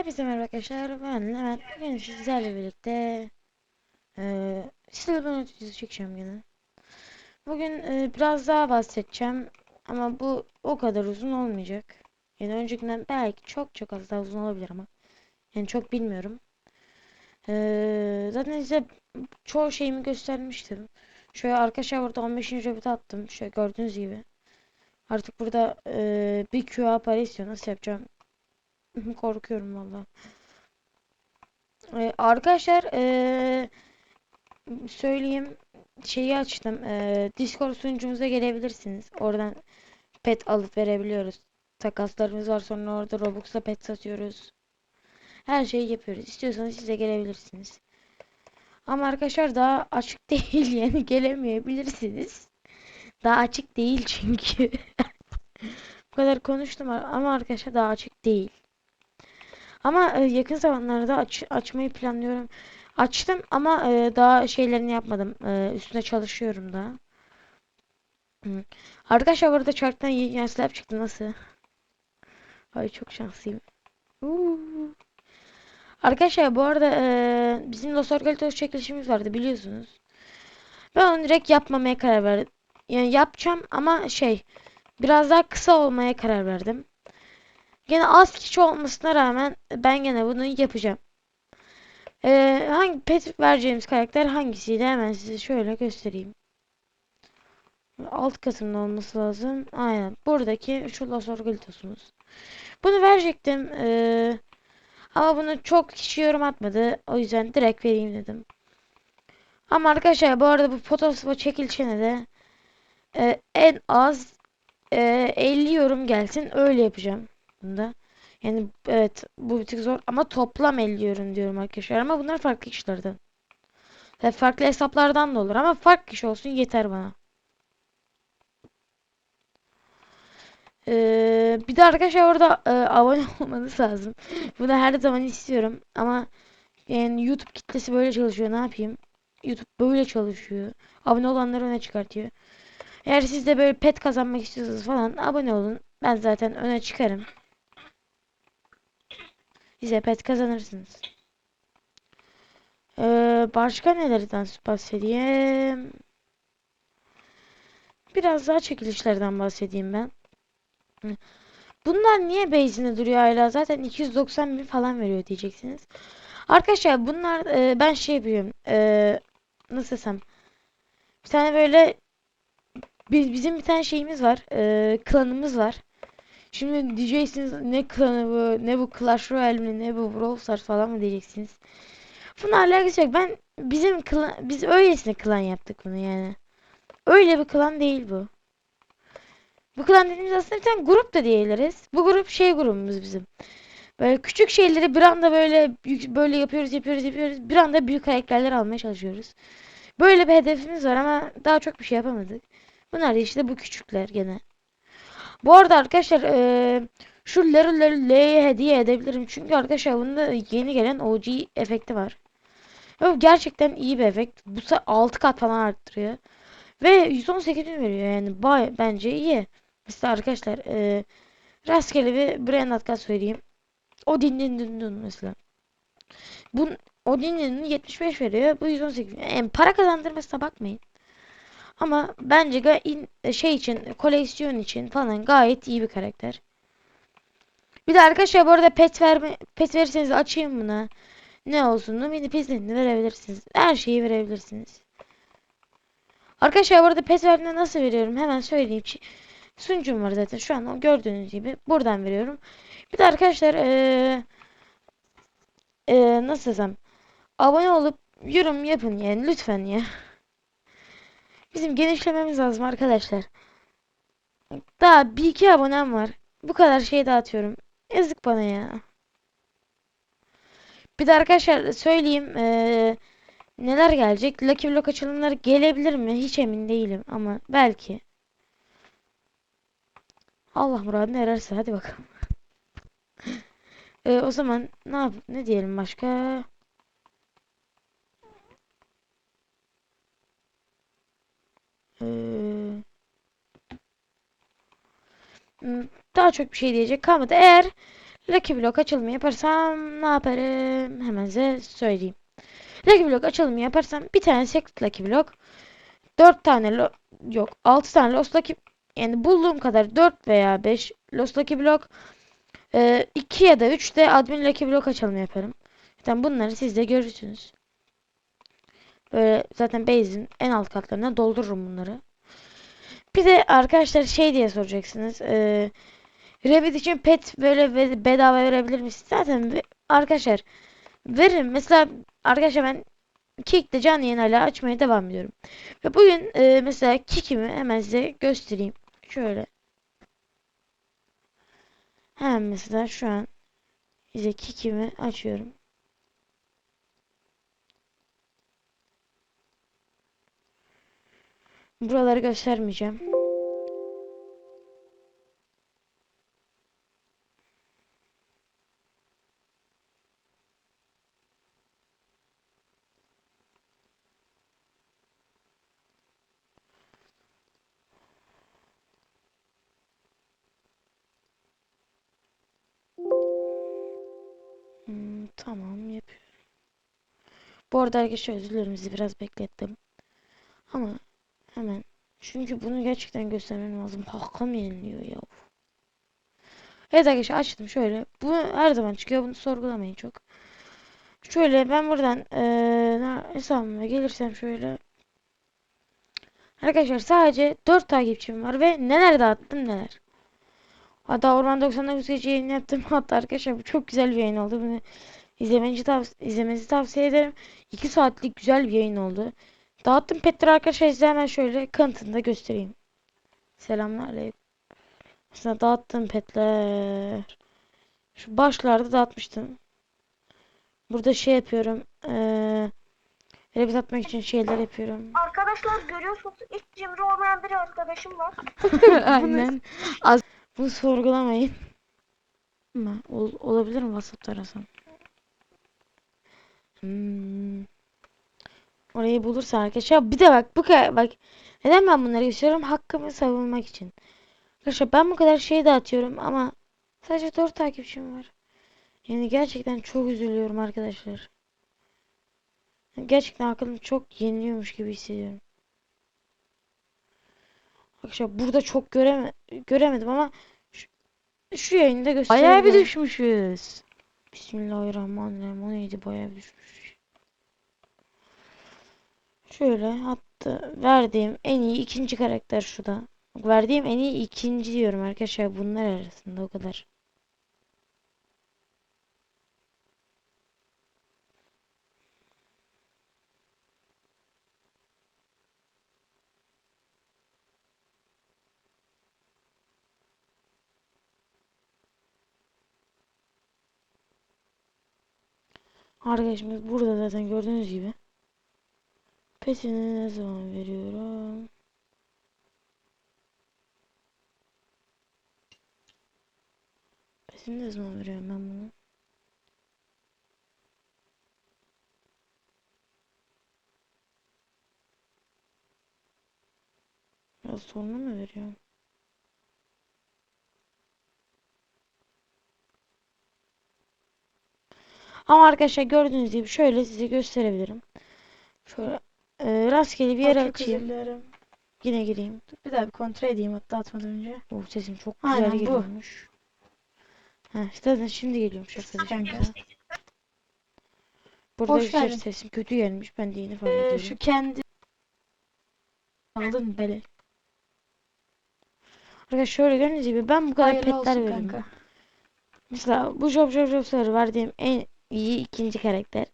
Hepinize merhaba arkadaşlar. Ben Levent. Bugün sizlerle birlikte eee size ben ötücüsü çekeceğim yine. Bugün eee, biraz daha bahsedeceğim. Ama bu o kadar uzun olmayacak. Yani öncekinden belki çok çok az daha uzun olabilir ama. Yani çok bilmiyorum. Eee, zaten size çoğu şeyimi göstermiştim. Şöyle arkadaşlar burada 15. revit attım. Şöyle gördüğünüz gibi. Artık burada eee, bir QA para istiyor. Nasıl yapacağım? Korkuyorum vallahi. Ee, arkadaşlar ee, söyleyeyim şeyi açtım. Ee, Discord sunucumuza gelebilirsiniz. Oradan pet alıp verebiliyoruz. Takaslarımız var sonra orada Robux'la pet satıyoruz. Her şeyi yapıyoruz. İstiyorsanız size gelebilirsiniz. Ama arkadaşlar daha açık değil yani gelemeyebilirsiniz. Daha açık değil çünkü. Bu kadar konuştum ama arkadaşlar daha açık değil. Ama e, yakın zamanlarda aç, açmayı planlıyorum. Açtım ama e, daha şeylerini yapmadım. E, üstüne çalışıyorum da. Arkadaşlar burada çarktan yeni slab çıktı nasıl? Ay çok şanslıyım. Arkadaşlar bu arada e, bizim Los Orgalitos çekilişimiz vardı biliyorsunuz. Ben onu direkt yapmamaya karar verdim. Yani yapacağım ama şey biraz daha kısa olmaya karar verdim. Gene az kişi olmasına rağmen ben gene bunu yapacağım. Ee, hangi pet vereceğimiz karakter hangisiydi hemen size şöyle göstereyim. Alt kısımda olması lazım. Aynen. Buradaki şu Los Orgalitos'umuz. Bunu verecektim. Ee, ama bunu çok kişi yorum atmadı. O yüzden direkt vereyim dedim. Ama arkadaşlar bu arada bu Photospa çekilişine de e, en az e, 50 yorum gelsin. Öyle yapacağım. Bunda. Yani evet bu bir tık zor ama toplam 50 yorum diyorum arkadaşlar ama bunlar farklı kişilerden. Ve farklı hesaplardan da olur ama farklı kişi olsun yeter bana. Ee, bir de arkadaşlar orada e, abone olmanız lazım. Bunu her zaman istiyorum ama yani YouTube kitlesi böyle çalışıyor ne yapayım? YouTube böyle çalışıyor. Abone olanları öne çıkartıyor. Eğer siz de böyle pet kazanmak istiyorsanız falan abone olun. Ben zaten öne çıkarım. Bize pet kazanırsınız. Ee, başka nelerden bahsedeyim? Biraz daha çekilişlerden bahsedeyim ben. Bunlar niye base'inde duruyor hala? Zaten 290 bin falan veriyor diyeceksiniz. Arkadaşlar bunlar e, ben şey yapıyorum. E, nasıl desem? Bir tane böyle biz, bizim bir tane şeyimiz var. E, klanımız var. Şimdi diyeceksiniz ne klanı bu, ne bu Clash Royale mi, ne bu Brawl Stars falan mı diyeceksiniz. Bunlarla alakası yok. Ben bizim klan, biz öylesine klan yaptık bunu yani. Öyle bir klan değil bu. Bu klan dediğimiz aslında bir tane grup da diyebiliriz. Bu grup şey grubumuz bizim. Böyle küçük şeyleri bir anda böyle böyle yapıyoruz yapıyoruz yapıyoruz. Bir anda büyük karakterler almaya çalışıyoruz. Böyle bir hedefimiz var ama daha çok bir şey yapamadık. Bunlar da işte bu küçükler gene. Bu arada arkadaşlar ee, şu Leru Leru L'ye hediye edebilirim. Çünkü arkadaşlar bunda yeni gelen OG efekti var. Gerçekten iyi bir efekt. Bu 6 kat falan arttırıyor. Ve 118 bin veriyor yani bay bence iyi. Mesela arkadaşlar e, rastgele bir brand atkat söyleyeyim. O din din mesela. Bu o din 75 veriyor. Bu 118. Yani para kazandırmasına bakmayın. Ama bence şey için koleksiyon için falan gayet iyi bir karakter. Bir de arkadaşlar bu arada pet verme pet verirseniz açayım buna. Ne olsun mini pisliğini verebilirsiniz. Her şeyi verebilirsiniz. Arkadaşlar bu arada pet verdiğinde nasıl veriyorum hemen söyleyeyim. Sunucum var zaten şu an gördüğünüz gibi buradan veriyorum. Bir de arkadaşlar ee, ee, nasıl desem abone olup yorum yapın yani lütfen ya. Bizim genişlememiz lazım arkadaşlar. Daha bir iki abonem var. Bu kadar şey dağıtıyorum. Yazık bana ya. Bir de arkadaşlar söyleyeyim. Ee, neler gelecek? Lucky Block açılımları gelebilir mi? Hiç emin değilim ama belki. Allah muradını ererse hadi bakalım. ee, o zaman ne yap ne diyelim başka? Ee, daha çok bir şey diyecek kalmadı. Eğer Lucky Block açılımı yaparsam ne yaparım? Hemen size söyleyeyim. Lucky Block açılımı yaparsam bir tane Secret Lucky Block 4 tane lo yok 6 tane Lost Lucky yani bulduğum kadar 4 veya 5 Lost Lucky Block 2 ya da 3 de Admin Lucky Block açılımı yaparım. Zaten bunları siz de görürsünüz. Böyle zaten base'in en alt katlarına doldururum bunları. Bir de arkadaşlar şey diye soracaksınız. Ee, Rabbit için pet böyle be- bedava verebilir misiniz? Zaten arkadaşlar veririm. Mesela arkadaşlar ben Kick'te canlı yayın hala açmaya devam ediyorum. Ve bugün e, mesela Kick'imi hemen size göstereyim. Şöyle. Hemen mesela şu an size Kick'imi açıyorum. Buraları göstermeyeceğim. Hmm, tamam yapıyorum. Bu arada arkadaşlar özür dilerim sizi biraz beklettim. Ama hemen çünkü bunu gerçekten göstermem lazım. Hakkım yeniliyor ya. Evet arkadaşlar açtım şöyle. Bu her zaman çıkıyor. Bunu sorgulamayın çok. Şöyle ben buradan eee hesabıma gelirsem şöyle. Arkadaşlar sadece 4 takipçim var ve neler dağıttım neler. Hatta Orman 99 gece yayın yaptım. Hatta arkadaşlar bu çok güzel bir yayın oldu. Bunu izlemenizi, tavs izlemenizi tavsiye ederim. 2 saatlik güzel bir yayın oldu. Dağıttım petleri arkadaşlar size hemen şöyle kanıtını da göstereyim. Selamünaleyküm. Mesela dağıttım petler. Şu başlarda dağıtmıştım. Burada şey yapıyorum. Eee Rebit atmak için şeyler yapıyorum. Arkadaşlar görüyorsunuz hiç cimri olmayan bir arkadaşım var. Aynen. Az bunu sorgulamayın. Ama ol- olabilir mi WhatsApp'ta arasam? Hmm. Orayı bulursa arkadaşlar bir de bak bu kadar bak neden ben bunları gösteriyorum hakkımı savunmak için. Arkadaşlar ben bu kadar şey dağıtıyorum ama sadece 4 takipçim var. Yani gerçekten çok üzülüyorum arkadaşlar. Gerçekten aklım çok yeniliyormuş gibi hissediyorum. Arkadaşlar burada çok göreme göremedim ama şu, şu yayında göstereyim. Bayağı bir düşmüşüz. Bismillahirrahmanirrahim. O neydi? Bayağı bir düşmüş. Şöyle hatta verdiğim en iyi ikinci karakter şu da. Verdiğim en iyi ikinci diyorum arkadaşlar bunlar arasında o kadar. Arkadaşımız burada zaten gördüğünüz gibi. Petini ne zaman veriyorum? Petini ne zaman veriyorum ben bunu? Biraz sonra mı veriyorum? Ama arkadaşlar gördüğünüz gibi şöyle size gösterebilirim. Şöyle e, rastgele bir yere Çok özür açayım. dilerim. Yine gireyim. Bir daha bir kontrol edeyim hatta atmadan önce. Oh sesim çok güzel Aynen bu. geliyormuş. Heh, zaten şimdi geliyormuş arkadaşlar. Kanka. Burada Hoş güzel geldin. sesim kötü gelmiş. Ben de yeni fark Ee, ediyorum. şu kendi aldın böyle. Arkadaşlar şöyle gördüğünüz gibi ben bu kadar Hayırlı petler olsun veriyorum. kanka. Mesela bu Job Job Job'ları verdiğim en iyi ikinci karakter.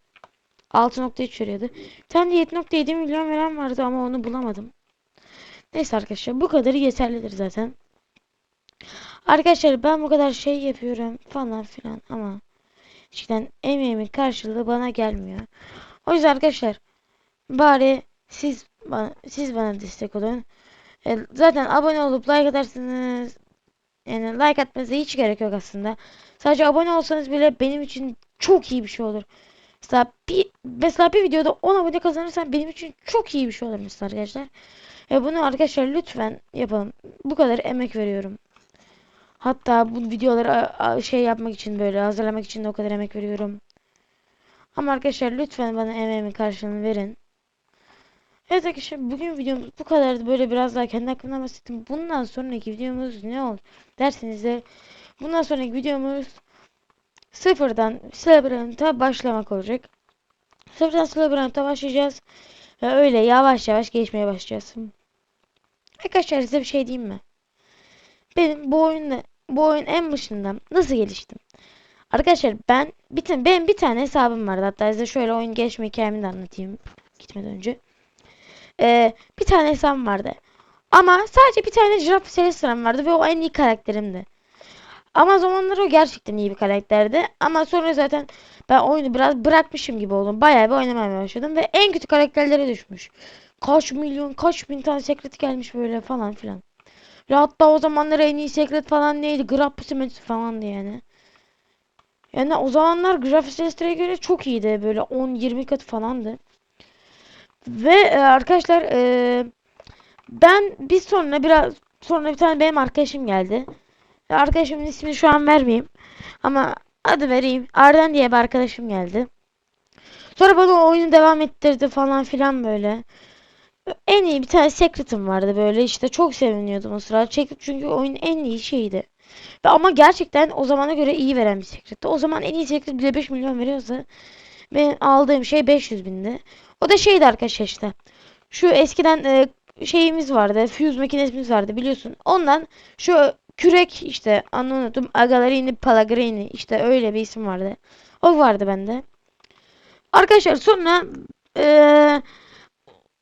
6.3 veriyordu. Bir tane de 7.7 milyon veren vardı ama onu bulamadım. Neyse arkadaşlar bu kadarı yeterlidir zaten. Arkadaşlar ben bu kadar şey yapıyorum falan filan ama cidden emeğimin karşılığı bana gelmiyor. O yüzden arkadaşlar bari siz bana, siz bana destek olun. E, zaten abone olup like atarsınız. Yani like atmanıza hiç gerek yok aslında. Sadece abone olsanız bile benim için çok iyi bir şey olur. Mesela bir, mesela bir videoda 10 abone kazanırsam benim için çok iyi bir şey olur mesela arkadaşlar. E bunu arkadaşlar lütfen yapalım. Bu kadar emek veriyorum. Hatta bu videoları şey yapmak için böyle hazırlamak için de o kadar emek veriyorum. Ama arkadaşlar lütfen bana emeğimin karşılığını verin. Evet arkadaşlar bugün videomuz bu kadardı. Böyle biraz daha kendi hakkımdan bahsettim. Bundan sonraki videomuz ne olur derseniz de bundan sonraki videomuz sıfırdan Celebrant'a başlamak olacak. Sıfırdan Celebrant'a başlayacağız. Ve öyle yavaş yavaş gelişmeye başlayacağız. Arkadaşlar size bir şey diyeyim mi? Benim bu oyunda bu oyun en başından nasıl geliştim? Arkadaşlar ben bir benim bir tane hesabım vardı. Hatta size şöyle oyun gelişme hikayemi de anlatayım gitmeden önce. Ee, bir tane hesabım vardı. Ama sadece bir tane Giraffe Celestia'm vardı ve o en iyi karakterimdi. Ama o zamanlar o gerçekten iyi bir karakterdi. Ama sonra zaten ben oyunu biraz bırakmışım gibi oldum. Bayağı bir oynamaya başladım ve en kötü karakterlere düşmüş. Kaç milyon, kaç bin tane secret gelmiş böyle falan filan. Ve hatta o zamanlar en iyi secret falan neydi? Grapple falandı yani. Yani o zamanlar Graphics'e göre çok iyiydi. Böyle 10-20 kat falandı. Ve e, arkadaşlar e, ben bir sonra biraz sonra bir tane benim arkadaşım geldi. Arkadaşımın ismini şu an vermeyeyim. Ama adı vereyim. Arden diye bir arkadaşım geldi. Sonra bana oyunu devam ettirdi falan filan böyle. En iyi bir tane secret'ım vardı böyle işte çok seviniyordum o sıra. Secret çünkü oyunun en iyi şeyiydi. Ve ama gerçekten o zamana göre iyi veren bir secret'ti. O zaman en iyi secret bile 5 milyon veriyorsa benim aldığım şey 500 bindi. O da şeydi arkadaşlar işte. Şu eskiden e, şeyimiz vardı. Fuse makinesimiz vardı biliyorsun. Ondan şu kürek işte anı unuttum. Agalarini Palagrini işte öyle bir isim vardı. O vardı bende. Arkadaşlar sonra eee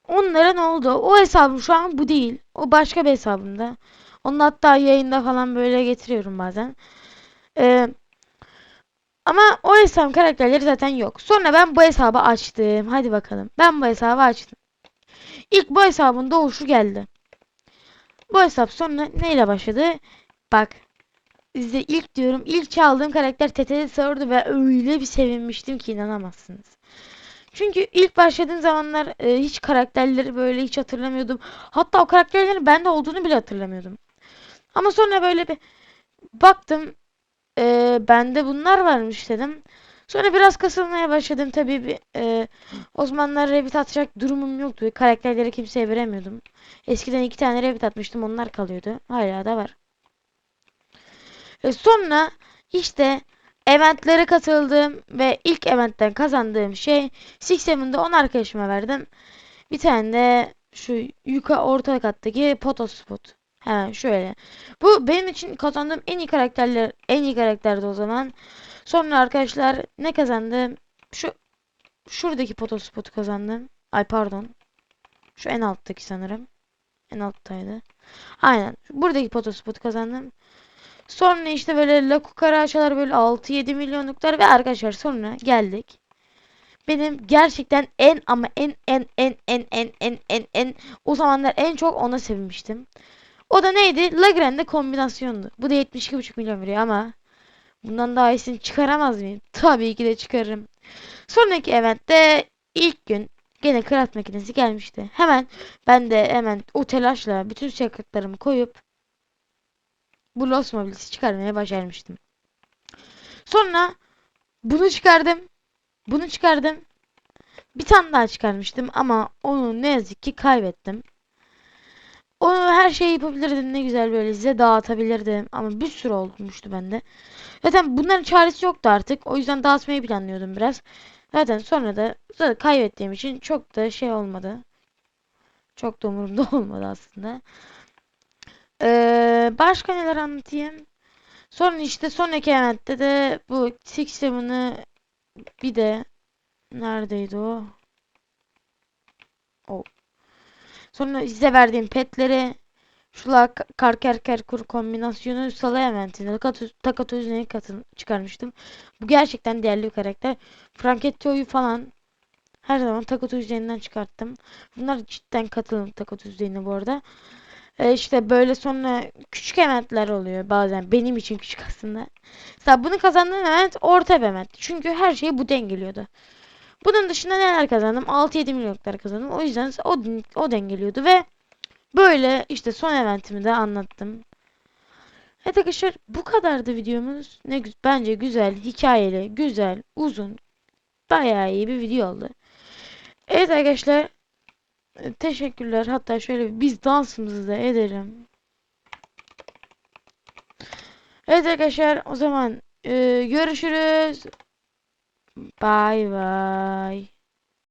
onlara ne oldu? O hesabım şu an bu değil. O başka bir hesabımda. Onu hatta yayında falan böyle getiriyorum bazen. Eee, ama o hesabın karakterleri zaten yok. Sonra ben bu hesabı açtım. Hadi bakalım. Ben bu hesabı açtım. İlk bu hesabın doğuşu geldi. Bu hesap sonra neyle başladı? Bak. Size ilk diyorum. ilk çaldığım karakter TT'de sordu ve öyle bir sevinmiştim ki inanamazsınız. Çünkü ilk başladığım zamanlar e, hiç karakterleri böyle hiç hatırlamıyordum. Hatta o karakterlerin bende olduğunu bile hatırlamıyordum. Ama sonra böyle bir baktım e, bende bunlar varmış dedim. Sonra biraz kasılmaya başladım tabii bir e, o zamanlar Revit atacak durumum yoktu. Karakterleri kimseye veremiyordum. Eskiden iki tane Revit atmıştım onlar kalıyordu. Hala da var. E, sonra işte eventlere katıldım ve ilk eventten kazandığım şey Six Seven'da 10 arkadaşıma verdim. Bir tane de şu yukarı orta kattaki Potospot. Hemen şöyle. Bu benim için kazandığım en iyi karakterler, en iyi karakterdi o zaman. Sonra arkadaşlar ne kazandım? Şu şuradaki Potospot'u kazandım. Ay pardon. Şu en alttaki sanırım. En alttaydı. Aynen. Buradaki Potospot'u kazandım. Sonra işte böyle Lakukara aşağılar böyle 6-7 milyonluklar ve arkadaşlar sonra geldik. Benim gerçekten en ama en en en en en en en en o zamanlar en çok ona sevinmiştim. O da neydi? Lagrange kombinasyondu. Bu da 72,5 milyon veriyor ama bundan daha iyisini çıkaramaz mıyım? Tabii ki de çıkarırım. Sonraki eventte ilk gün gene kıraat makinesi gelmişti. Hemen ben de hemen o telaşla bütün secretlarımı koyup bu Lost Mobility çıkarmaya başarmıştım. Sonra bunu çıkardım. Bunu çıkardım. Bir tane daha çıkarmıştım ama onu ne yazık ki kaybettim. Onu her şeyi yapabilirdim ne güzel böyle size dağıtabilirdim ama bir sürü olmuştu bende. Zaten bunların çaresi yoktu artık. O yüzden dağıtmayı planlıyordum biraz. Zaten sonra da zaten kaybettiğim için çok da şey olmadı. Çok da umurumda olmadı aslında. Ee, başka neler anlatayım? Sonra işte sonraki eventte de bu Six Seven'ı bir de neredeydi o? O. Sonra size verdiğim petleri şula karker kur kombinasyonu salı eventinde Takato katın çıkarmıştım. Bu gerçekten değerli bir karakter. Franketto'yu falan her zaman Takato üzerinden çıkarttım. Bunlar cidden katılım Takato üzerine bu arada. E işte böyle sonra küçük eventler oluyor bazen. Benim için küçük aslında. Mesela bunu kazandığım event orta bir event. Çünkü her şeyi bu dengeliyordu. Bunun dışında neler kazandım? 6-7 milyonluklar kazandım. O yüzden o, o dengeliyordu ve böyle işte son eventimi de anlattım. Evet arkadaşlar bu kadardı videomuz. Ne bence güzel, hikayeli, güzel, uzun. Bayağı iyi bir video oldu. Evet arkadaşlar teşekkürler. Hatta şöyle biz dansımızı da edelim. Evet arkadaşlar o zaman e, görüşürüz. Bay bay.